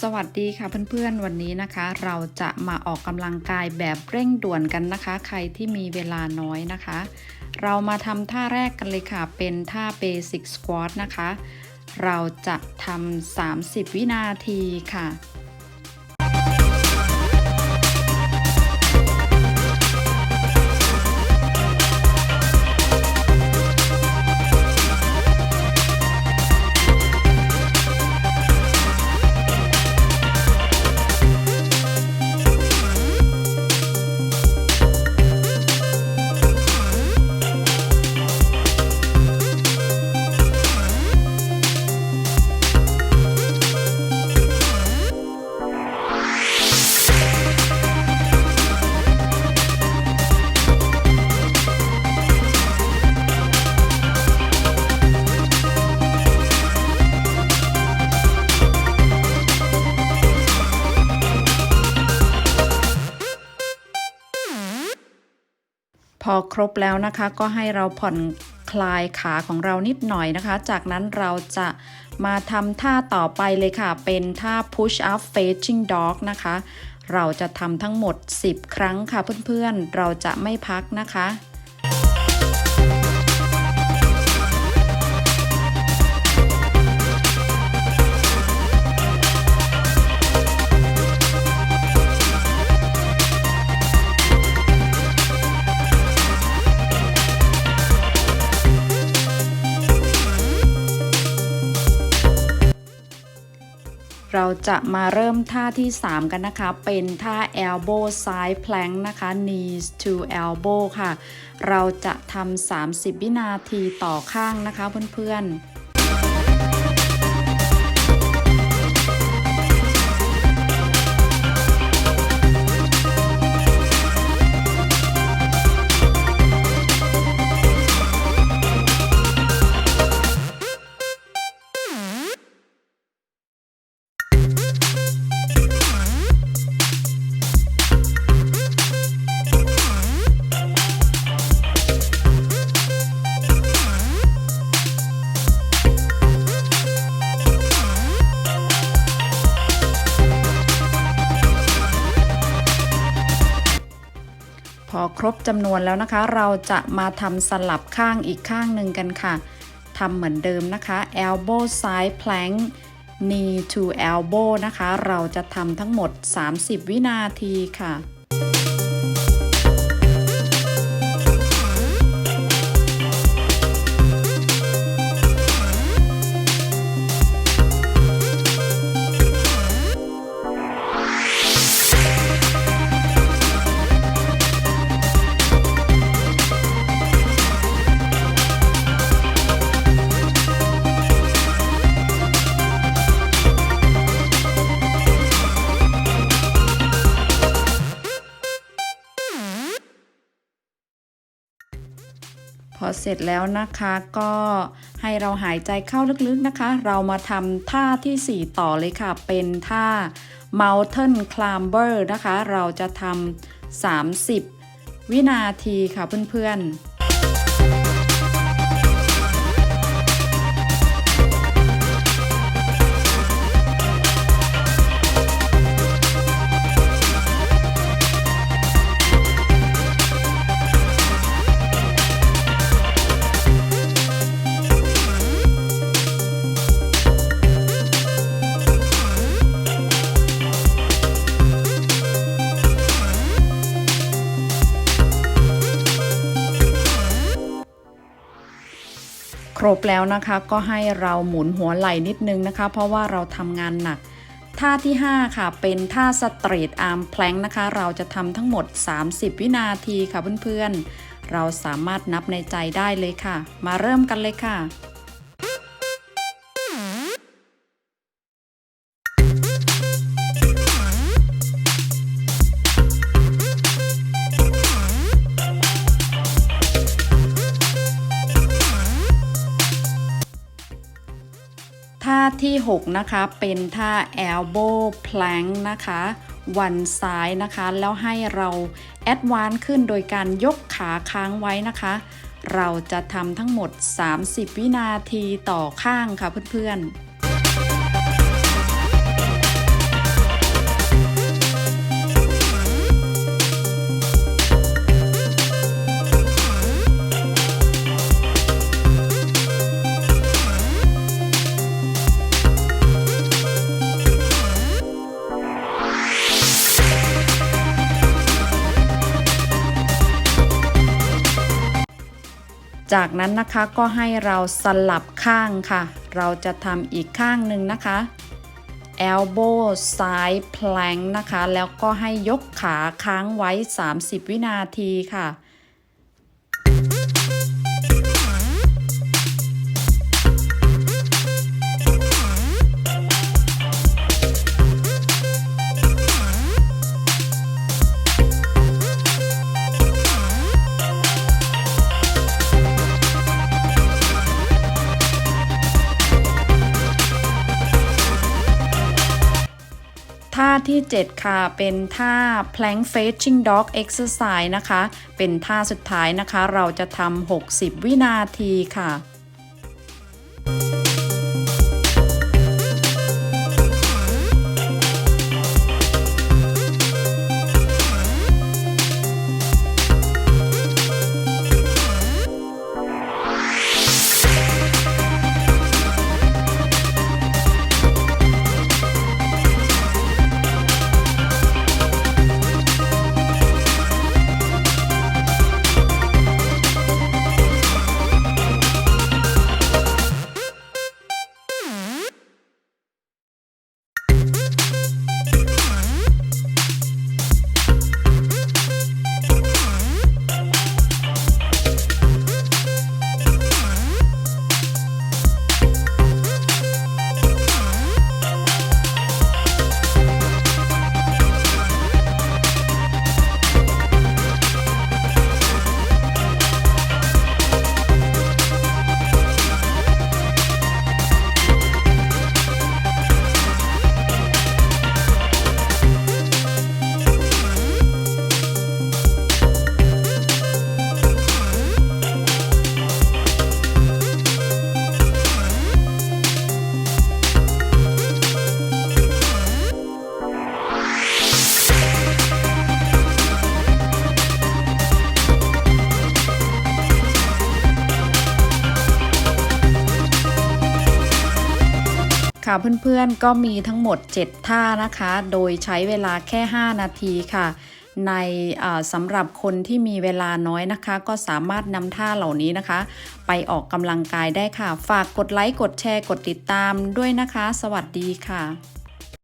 สวัสดีค่ะเพื่อนๆวันนี้นะคะ เราจะมาออกกำลังกายแบบเร่งด่วนกันนะคะ ใครที่มีเวลาน้อยนะคะ เรามาทำท่าแรกกันเลยค่ะ เป็นท่า Basic Squat นะคะ เราจะทำ30 วินาทีค่ะ พอครบแล้วนะคะก็ให้เราผ่อนคลายขาของเรานิดหน่อยนะคะ จากนั้นเราจะมาทำท่าต่อไปเลยค่ะ เป็นท่า push up facing dog นะคะ เราจะทำทั้งหมด 10 ครั้งค่ะเพื่อนๆ เราจะไม่พักนะคะ เราจะมาเริ่มท่าที่ 3 กันนะคะ เป็นท่า elbow side plank นะคะ knees to elbow ค่ะ เราจะทำ30 วินาทีต่อข้างนะคะเพื่อนๆ ครบจำนวนแล้วนะคะ เราจะมาทำสลับข้างอีกข้างหนึ่งกันค่ะทำเหมือนเดิมนะคะ elbow side plank knee to elbow นะคะ เราจะทำทั้งหมด 30 วินาทีค่ะ อเสร็จแล้วนะคะก็ให้เราหายใจเข้าลึกๆนะคะ เรามาทำท่าทีสี่ 4 ต่อเลยค่ะ เป็นท่า mountain climber นะคะ เราจะทำ30 วินาทีค่ะเพื่อนๆ รบแล้วนะคะก็ให้เราหมุนหัวไหล่นิดนึงนะคะ เพราะว่าเราทำงานหนัก ท่าที่ 5 ค่ะ เป็นท่าสตรีทอาร์มแพลงนะคะ เราจะทำทั้งหมด 30 วินาทีค่ะเพื่อนๆ เราสามารถนับในใจได้เลยค่ะ มาเริ่มกันเลยค่ะ ที่ 6 นะคะ เป็นท่า elbow plank นะคะวันซ้ายนะคะ แล้วให้เราแอดวานซ์ขึ้นโดยการยกขาค้างไว้นะคะ เราจะทำทั้งหมด 30 วินาทีต่อข้างค่ะเพื่อนๆ จากนั้นนะคะก็ให้เราสลับข้างค่ะ เราจะทำอีกข้างหนึ่งนะคะ elbow ซ้าย plank นะคะ แล้วก็ให้ยกขาค้างไว้ 30 วินาทีค่ะ ท่าที่ 7 ค่ะ เป็นท่า plank facing dog exercise นะคะ เป็นท่าสุดท้ายนะคะ เราจะทำ60 วินาทีค่ะ ค่ะเพื่อนๆก็มีทั้งหมด 7 ท่านะคะ โดยใช้เวลาแค่ 5 นาทีค่ะ ในสำหรับคนที่มีเวลาน้อยนะคะ ก็สามารถนำท่าเหล่านี้นะคะ ไปออกกำลังกายได้ค่ะ ฝากกดไลค์กดแชร์กดติดตามด้วยนะคะ สวัสดีค่ะ